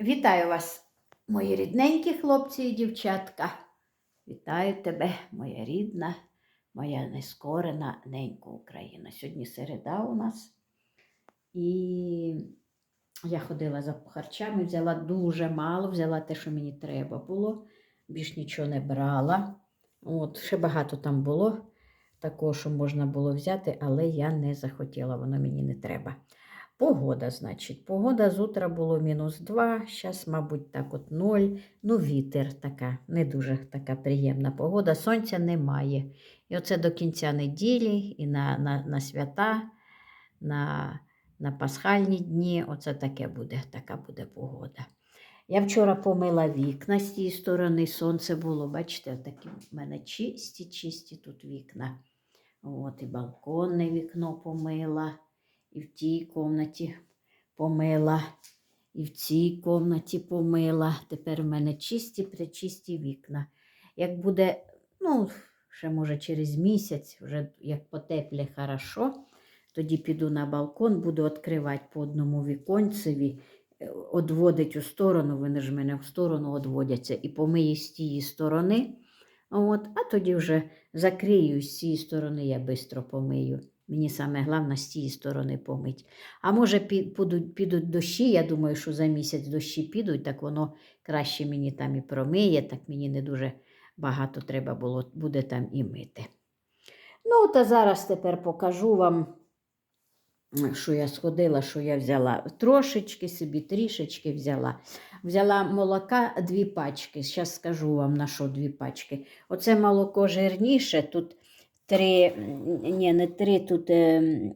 Вітаю вас, мої рідненькі хлопці і дівчатка. Вітаю тебе, моя рідна, моя нескорена ненька Україна. Сьогодні середа у нас. І я ходила за харчами, взяла дуже мало, взяла те, що мені треба було. Більш нічого не брала. От, ще багато там було такого, що можна було взяти, але я не захотіла, воно мені не треба. Погода, значить, погода з утра було мінус 2, зараз, мабуть, так от 0. Ну, вітер така, не дуже така приємна погода. Сонця немає. І оце до кінця неділі і на, на, на свята, на, на пасхальні дні. Оце таке буде, така буде погода. Я вчора помила вікна з тієї сторони, сонце було, бачите, такі в мене чисті, чисті тут вікна. От, і балконне вікно помила і в тій комнаті помила, і в цій комнаті помила. Тепер в мене чисті причисті вікна. Як буде, ну, ще може через місяць, вже як потеплє хорошо, тоді піду на балкон, буду відкривати по одному віконцеві, е, одводить у сторону, вони ж мене в сторону одводяться, і помию з тієї сторони. От, а тоді вже закрию з цієї сторони, я швидко помию. Мені саме головне з цієї сторони помить. А може, підуть, підуть дощі, я думаю, що за місяць дощі підуть, так воно краще мені там і промиє, так мені не дуже багато треба було, буде там і мити. Ну, та зараз тепер покажу вам, що я сходила, що я взяла. Трошечки собі, трішечки взяла. Взяла молока дві пачки. Зараз скажу вам на що дві пачки. Оце молоко жирніше, тут три, ні, не три, тут ем,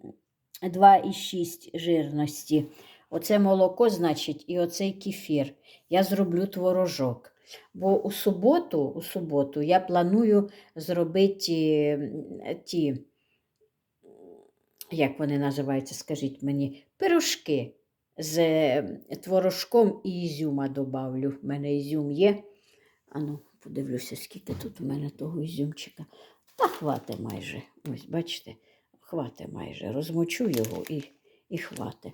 2,6 жирності. Оце молоко, значить, і оцей кефір. Я зроблю творожок. Бо у суботу, у суботу я планую зробити м, ті, як вони називаються, скажіть мені, пирожки з е, творожком і ізюма добавлю. У мене ізюм є. Ану, подивлюся, скільки тут у мене того ізюмчика. Та хвате майже. Ось, бачите, хвате майже. Розмочу його і, і хвате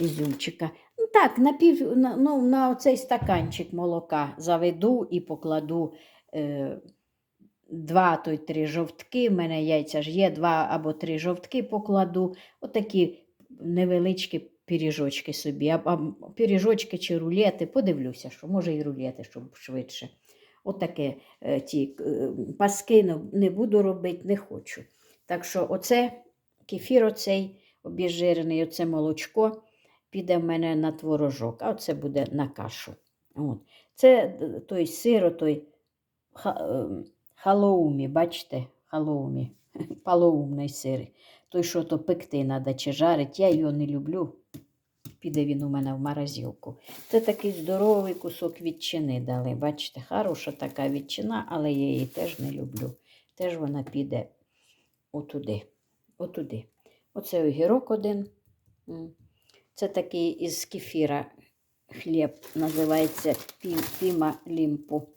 ізюмчика. Ну, Так, на, пів, на, ну, на оцей стаканчик молока заведу і покладу е, два, то й три жовтки. У мене яйця ж є, два або три жовтки покладу. Отакі невеличкі пиріжочки собі. А, а пиріжочки чи рулети, подивлюся, що може і рулети, щоб швидше. Отаке е, ті е, паски не, буду робити, не хочу. Так що оце кефір оцей обіжирений, оце молочко піде в мене на творожок, а оце буде на кашу. От. Це е, той сир, той ха, халоумі, бачите, халоумі, палоумний сир. Той, що то пекти треба чи жарить, я його не люблю. Піде він у мене в морозилку. Це такий здоровий кусок ветчини дали. Бачите, хороша така ветчина, але я її теж не люблю. Теж вона піде отуди. отуди. Оце огірок один. Це такий із кефіра хліб, називається піма лімпу.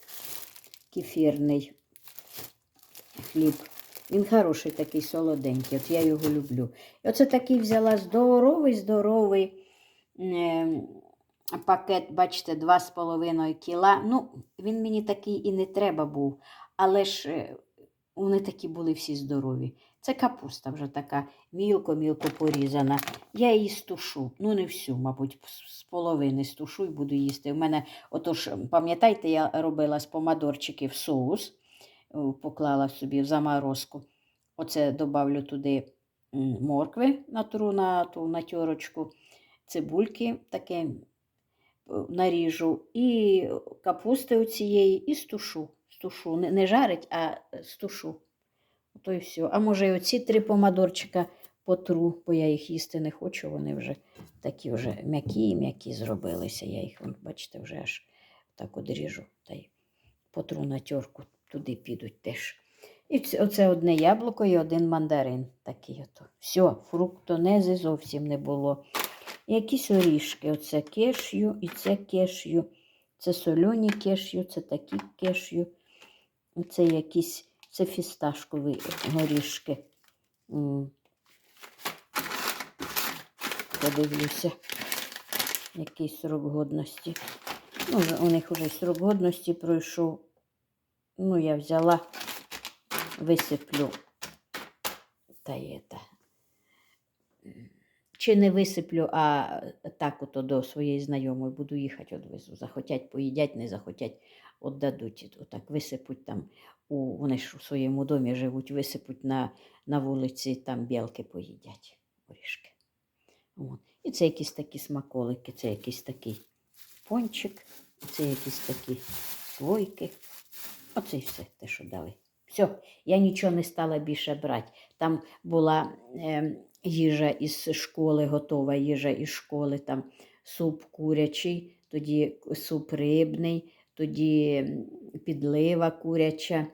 Кефірний хліб. Він хороший такий солоденький, от я його люблю. І оце такий взяла здоровий, здоровий пакет, бачите, 2,5 кіла. Ну, він мені такий і не треба був, але ж е, вони такі були всі здорові. Це капуста вже така мілко-мілко порізана. Я її стушу. Ну, не всю, мабуть, з половини стушу і буду їсти. У мене, отож, пам'ятаєте, я робила з помадорчиків соус, е, поклала собі в заморозку. Оце добавлю туди моркви натру на ту натюрочку, цибульки таке е, наріжу, і капусти оцієї, і стушу. стушу. Не, не жарить, а стушу. То і все. А може, і оці три помадорчика потру, бо я їх їсти не хочу. Вони вже такі вже м'які і м'які зробилися. Я їх, бачите, вже аж так одріжу. Та й потру на тьорку, туди підуть теж. І це- оце одне яблуко і один мандарин. Такий ото. Все, фруктонези зовсім не було. Якісь орішки. Оце кешю і це кешю. Це сольоні кешю, це такі кешю. Оце якісь це фісташкові горішки. Подивлюся. який срок годності. Ну, у них вже срок годності пройшов. Ну, я взяла, висиплю. Та є та. Чи не висиплю, а так ото до своєї знайомої буду їхати, одвезу. Захотять, поїдять, не захотять, віддадуть. Отак висипуть там, у, вони ж у своєму домі живуть, висипуть на, на вулиці, там білки поїдять горішки. І це якісь такі смаколики, це якийсь такий пончик, це якісь такі слойки. Оце і все те, що дали. Все, я нічого не стала більше брати. Там була е, їжа із школи, готова їжа із школи, там суп курячий, тоді суп рибний, тоді підлива куряча,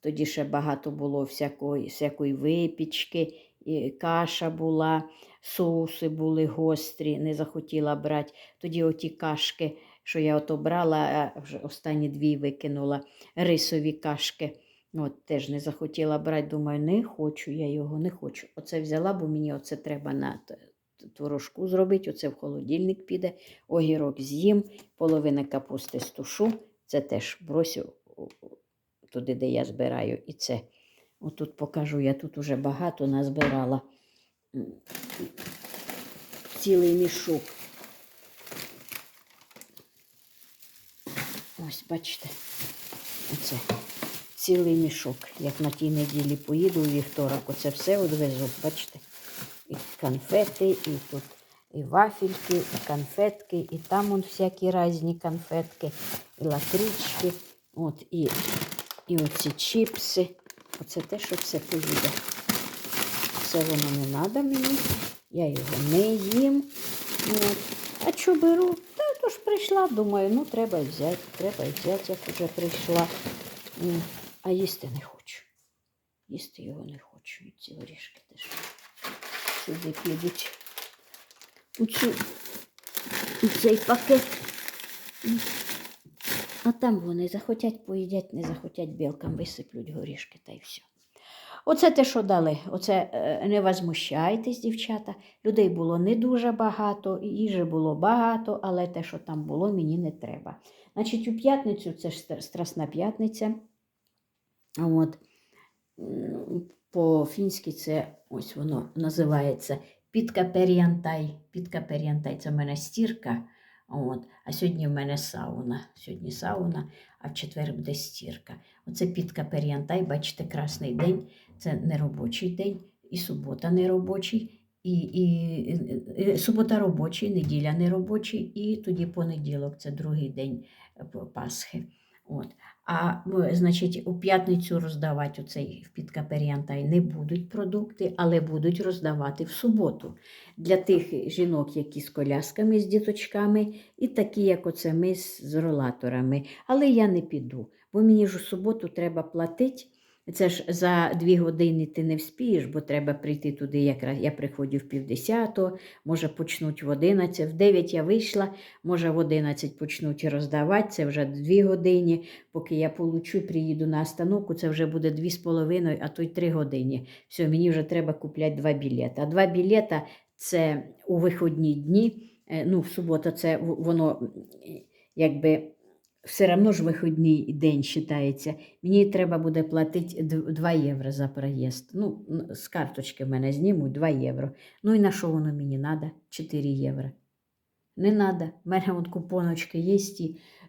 тоді ще багато було всякої, всякої випічки, і каша була, соуси були гострі, не захотіла брати. Тоді оті кашки, що я ото брала, вже останні дві викинула, рисові кашки. От теж не захотіла брати, думаю, не хочу я його, не хочу. Оце взяла, бо мені оце треба на творожку зробити, оце в холодильник піде, огірок з'їм, половина капусти стушу, це теж бросю туди, де я збираю. І це. Отут покажу, я тут уже багато назбирала. Цілий мішок. Ось, бачите, оце цілий мішок. Як на тій неділі поїду у вівторок, оце все одвезу, бачите. І конфети, і тут і вафельки, і конфетки, і там он всякі різні конфетки, і лакрички, от, і, і оці чіпси. Оце те, що все поїде. Це воно не треба мені. Я його не їм. От. А що беру? Та то ж прийшла, думаю, ну треба взяти, треба взяти, як вже прийшла. А їсти не хочу. Їсти його не хочу. І ці горішки теж сюди підуть. У, цю, у цей пакет. А там вони захотять поїдять, не захотять білкам висиплють горішки та й все. Оце те, що дали. Оце е, не возмущайтесь, дівчата. Людей було не дуже багато, їжі було багато, але те, що там було, мені не треба. Значить, у п'ятницю це ж стра- Страсна п'ятниця. От. По-фінськи це ось воно називається підкаперіантай. Підкаперіантай це в мене стірка. От. А сьогодні в мене сауна. Сьогодні сауна, а в четвер буде стірка. Оце підкаперіантай, бачите, красний день. Це не робочий день, і субота не робочий, і, і, і- субота робочий, неділя не робочий, і тоді понеділок це другий день е, Пасхи. От. А значить, у п'ятницю роздавати оцей в підкаперіантай не будуть продукти, але будуть роздавати в суботу для тих жінок, які з колясками, з діточками, і такі, як оце ми з, ролаторами. Але я не піду, бо мені ж у суботу треба платити. Це ж за дві години ти не вспієш, бо треба прийти туди, якраз я приходжу в півдесятого, може почнуть в одинадцять, в дев'ять я вийшла, може в одинадцять почнуть роздавати, це вже дві години, поки я получу, приїду на остановку, це вже буде дві з половиною, а то й три години. Все, мені вже треба купляти два білети. А два білета це у виходні дні, е, ну, в суботу це воно якби все одно ж виходний день вважається. Мені треба буде платити 2 євро за проїзд. Ну, з карточки в мене знімуть 2 євро. Ну і на що воно мені треба? 4 євро. Не треба. У мене от купоночки є,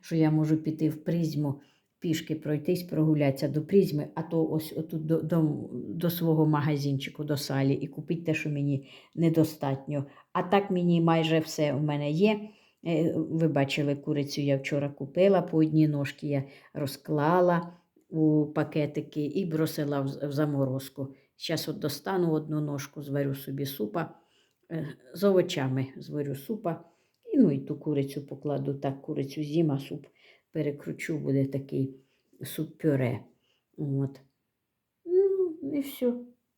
що я можу піти в призму, пішки пройтись, прогулятися до призми, а то ось отут до, до, до свого магазинчику, до салі і купити те, що мені недостатньо. А так мені майже все в мене є. Е, Ви бачили, курицю я вчора купила, по одній ножки я розклала у пакетики і бросила в, заморозку. Зараз от достану одну ножку, зварю собі супа е, з овочами, зварю супа. І, ну, і ту курицю покладу так, курицю з'їм, суп перекручу, буде такий суп-пюре. От. Ну, і все.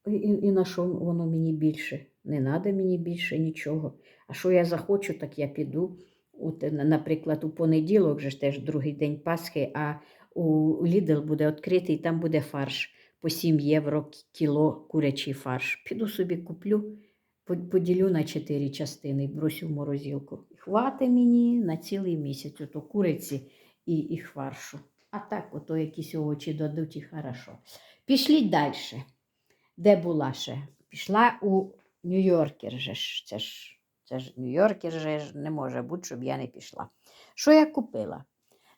І, і на що воно мені більше? Не треба мені більше нічого. А що я захочу, так я піду. От, наприклад, у понеділок же ж теж другий день Пасхи, а у Lidl буде відкритий, там буде фарш по 7 євро кіло курячий фарш. Піду собі куплю, Поділю на чотири частини і бросю в морозилку. Хвати мені на цілий місяць ото куриці і, і фаршу. А так, ото якісь овочі дадуть і хорошо. Пішліть далі. Де була ще? Пішла у Нью-Йоркер же ж. Це ж, це ж Нью-Йоркер же ж не може бути, щоб я не пішла. Що я купила?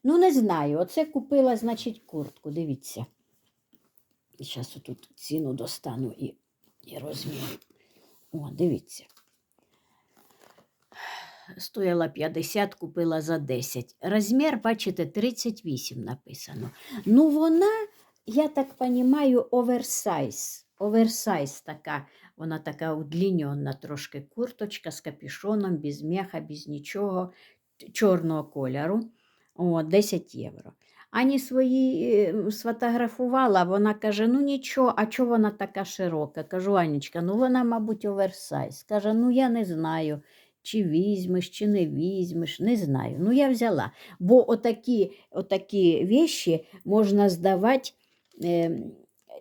Ну, не знаю. Оце купила, значить, куртку. Дивіться. І зараз тут ціну достану і, і розмірю. О, дивіться. Стояла 50, купила за 10. Розмір, бачите, 38 написано. Ну, вона, я так розумію, оверсайз. Оверсайз така, вона така удлінена трошки курточка з капюшоном, без меха, без нічого, чорного кольору. О, 10 євро. Ані свої е, сфотографувала, вона каже: ну нічого, а чого вона така широка? Кажу, Анічка, ну вона, мабуть, оверсайз. Каже, ну я не знаю, чи візьмеш, чи не візьмеш, не знаю. Ну я взяла. Бо отакі, отакі вещі можна здавати е,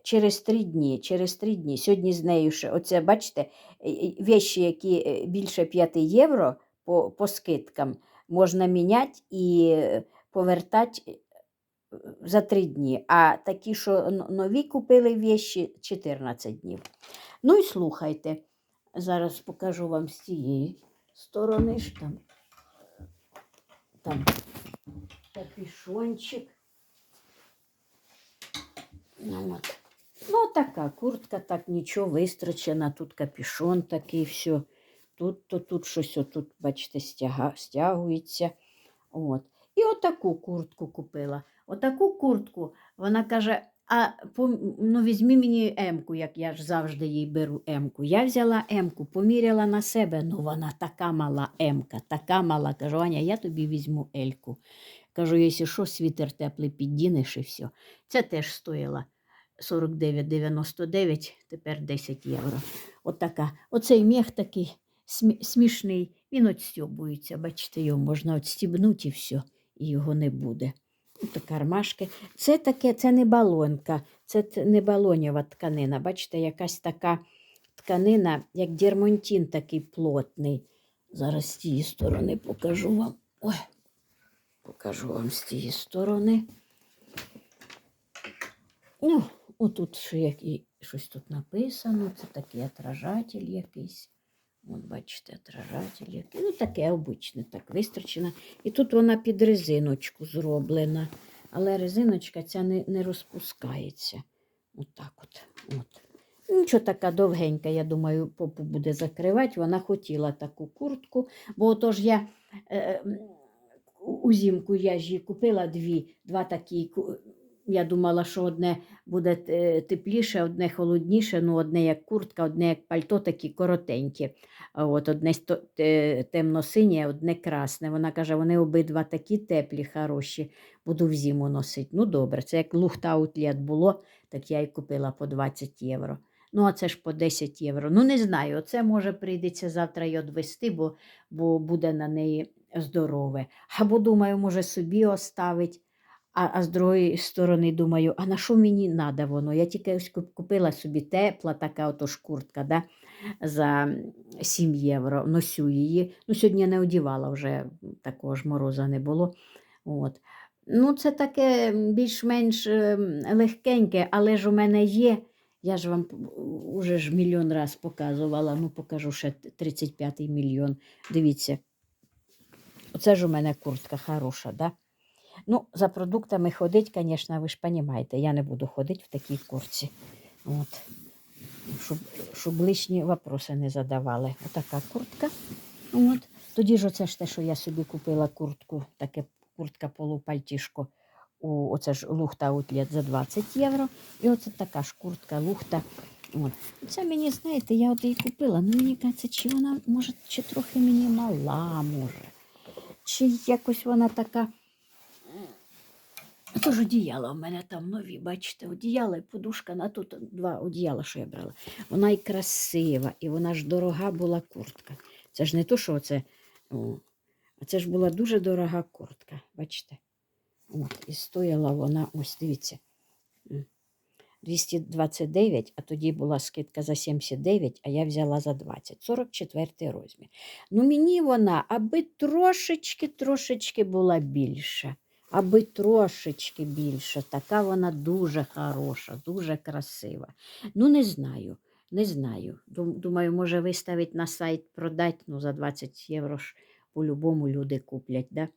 через три дні. Через три дні. Сьогодні з нею ще, оце, бачите, е, які е, більше 5 євро по, по скидкам, можна міняти і е, повертати е, за три дні. А такі, що нові купили вещі, 14 днів. Ну і слухайте, зараз покажу вам з цієї сторони ж там. Там капюшончик. Ну, от. Ну така куртка, так нічого вистрочена, тут капюшон такий, все. Тут, то тут щось отут, бачите, стяга, стягується. От. І отаку куртку купила. Отаку куртку, вона каже, а ну, візьми мені М-ку, як я ж завжди їй беру М-ку. Я взяла М-ку, поміряла на себе, ну вона така мала М-ка, така мала. Кажу, Аня, я тобі візьму Ельку. Кажу, якщо що, світер теплий піддінеш і все. Це теж стоїла 49,99, тепер 10 євро. Отака. Оцей мех такий смішний, він отстьобується. Бачите, його можна отстібнути і все, і його не буде. Ото кармашки. Це таке, це не балонка, це не балонєва тканина. Бачите, якась така тканина, як дермонтін такий плотний. Зараз з тієї сторони покажу вам. Ой, покажу вам з тієї сторони. Ну, отут ще як і щось тут написано, це такий отражатель якийсь. От бачите, отражатель який. Ну, таке обичне, так вистрочено. І тут вона під резиночку зроблена. Але резиночка ця не, не розпускається. Отак от. от. Нічого така довгенька, я думаю, попу буде закривати. Вона хотіла таку куртку, бо отож я е, узімку я ж їй купила дві, два такі. Я думала, що одне буде е, тепліше, одне холодніше, ну одне як куртка, одне як пальто, такі коротенькі. От одне темно-синє, одне красне. Вона каже, вони обидва такі теплі, хороші, буду в зиму носити. Ну добре, це як лухтаутлет було, так я й купила по 20 євро. Ну, а це ж по 10 євро. Ну, не знаю, оце може прийдеться завтра й одвести, бо, бо буде на неї здорове. Або думаю, може собі оставить. А, а з другої сторони думаю, а на що мені треба воно? Я тільки ось купила собі тепла така ото ж куртка да, за 7 євро. Носю її. Ну, сьогодні я не одівала вже, такого ж мороза не було. От. Ну, це таке більш-менш ем, легкеньке, але ж у мене є. Я ж вам уже ж мільйон раз показувала, ну покажу ще 35-й мільйон. Дивіться. Оце ж у мене куртка хороша, да? Ну, за продуктами ходить, звісно, ви ж розумієте, я не буду ходити в такій куртці. От. Щоб, щоб лишні вопроси не задавали. Отака куртка. От. Тоді ж оце ж те, що я собі купила куртку, таке куртка полупальтішко. У, оце ж лухта аутлет за 20 євро. І оце така ж куртка, лухта. От. Це мені, знаєте, я от її купила, ну мені кажеться, чи вона, може, чи трохи мені мала, може. Чи якось вона така. Тож одіяла в мене там нові, бачите, одіяла і подушка на тут два одіяла, що я брала. Вона і красива, і вона ж дорога була куртка. Це ж не то, що це. О, а це ж була дуже дорога куртка, бачите? От, і стояла вона, ось дивіться. 229, а тоді була скидка за 79, а я взяла за 20. 44 розмір. Ну, мені вона, аби трошечки, трошечки була більша. Аби трошечки більше. Така вона дуже хороша, дуже красива. Ну, не знаю, не знаю. Думаю, може виставити на сайт, продати, ну, за 20 євро ж по-любому люди куплять, да?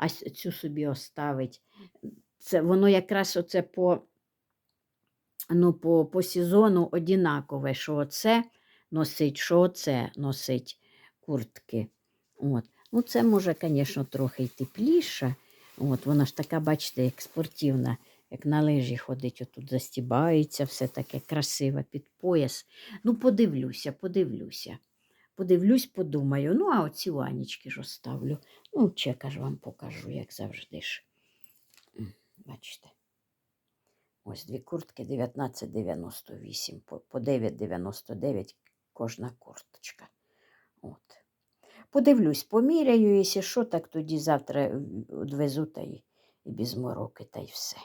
а цю собі оставить. Це, воно якраз оце по, ну, по, по сезону однакове, що оце носить, що оце носить куртки. От. Ну, це може, звісно, трохи тепліше. От, вона ж така, бачите, як спортивна, як на лижі ходить, отут застібається, все таке красиве під пояс. Ну, подивлюся, подивлюся. Подивлюсь, подумаю. Ну, а оці ванічки ж оставлю. Ну, чека ж вам покажу, як завжди ж. Бачите. Ось дві куртки 19,98, по, по 9,99 кожна курточка. От. Подивлюсь, поміряю, якщо що, так тоді завтра е, відвезу та й, і без мороки, та й все.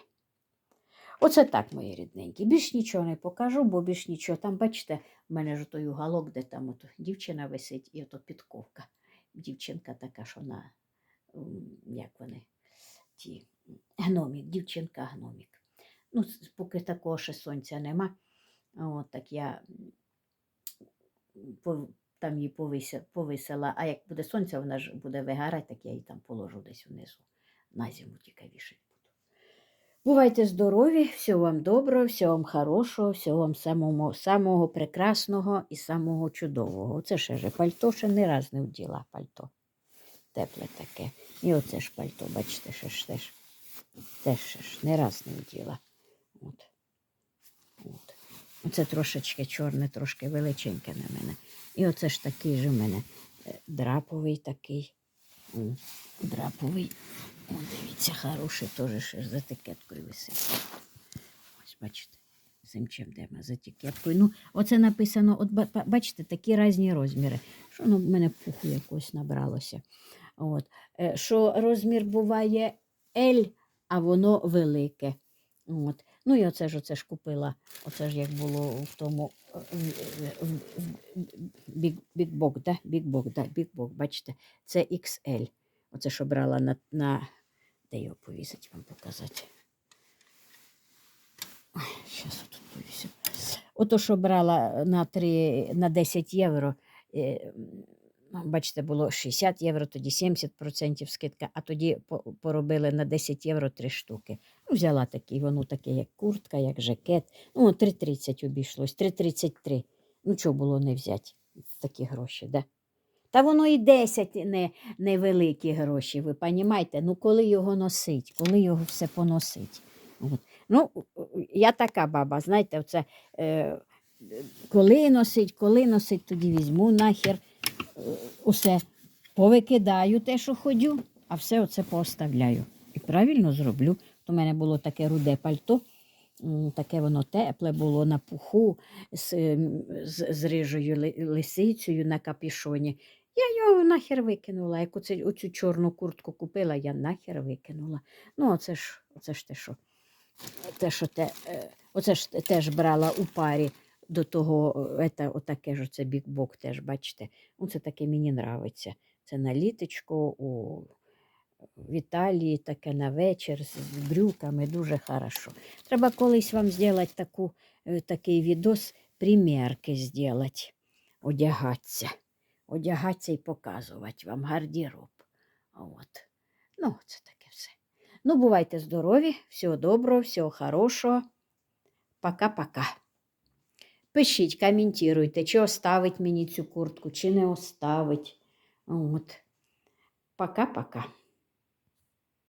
Оце так, мої рідненькі. Більш нічого не покажу, бо більш нічого. Там, бачите, в мене ж той уголок, де там ото дівчина висить, і ото підковка. Дівчинка така, що на, м, як вони, ті, гномік, дівчинка гномік. Ну, поки такого ще сонця нема. От так я там її повисила, а як буде сонце, вона ж буде вигорати, так я її там положу десь внизу. На зиму вішати буду. Бувайте здорові, всього вам доброго, всього вам хорошого, всього вам самого, самого прекрасного і самого чудового. Оце ще ж пальто ще не раз не вділа пальто. Тепле таке. І оце ж пальто, бачите, ще ж теж, теж ще ж не раз не вділа. От. От. Оце трошечки чорне, трошки величеньке на мене. І оце ж такий же в мене е, драповий такий. Драповий. О, дивіться, хороший теж ще з етикеткою висить. Ось, бачите, цим чим дема з етикеткою. Ну, оце написано, от ба- ба- бачите, такі різні розміри. Що ну, в мене пуху якось набралося. От. Е, Що розмір буває L, а воно велике. От. Ну і оце ж оце ж купила. Оце ж як було в тому е, Big, Big да? Box, да? Box, бачите, це XL. Оце що брала на, на... де його повісить вам показати. Зараз тут повісю. Ото, що брала на, 3, на 10 євро, е, бачите, було 60 євро, тоді 70% скидка, а тоді поробили на 10 євро 3 штуки. Ну, взяла такий, воно таке, як куртка, як жакет. Ну, 3,30 обійшлось, 3,33. Ну, чого було не взяти такі гроші, да? Та воно і 10 не, невеликі гроші, ви розумієте? Ну, коли його носить, коли його все поносить. От. Ну, я така баба, знаєте, оце, е, коли носить, коли носить, тоді візьму нахер усе повикидаю те, що ходю, а все оце пооставляю. І правильно зроблю. В мене було таке руде пальто, таке воно тепле було на пуху з, з, з рижою лисицею на капішоні. Я його нахер викинула. Як оце, оцю чорну куртку купила, я нахер викинула. Ну, оце ж, оце ж те, що те, що те, е, оце ж теж брала у парі до того, е, ета, отаке ж оце бікбок теж, бачите. Ну, це таке мені нравиться. Це на літочку у в Італії, таке на вечір з брюками, дуже хорошо. Треба колись вам зробити таку, е, такий відос, примірки зробити, одягатися. Одягатися і показувати вам гардероб. От. Ну, це таке все. Ну, бувайте здорові, всього доброго, всього хорошого. Пока-пока. Пишіть, коментуйте, чи оставить мені цю куртку, чи не оставить. От. Пока-пока.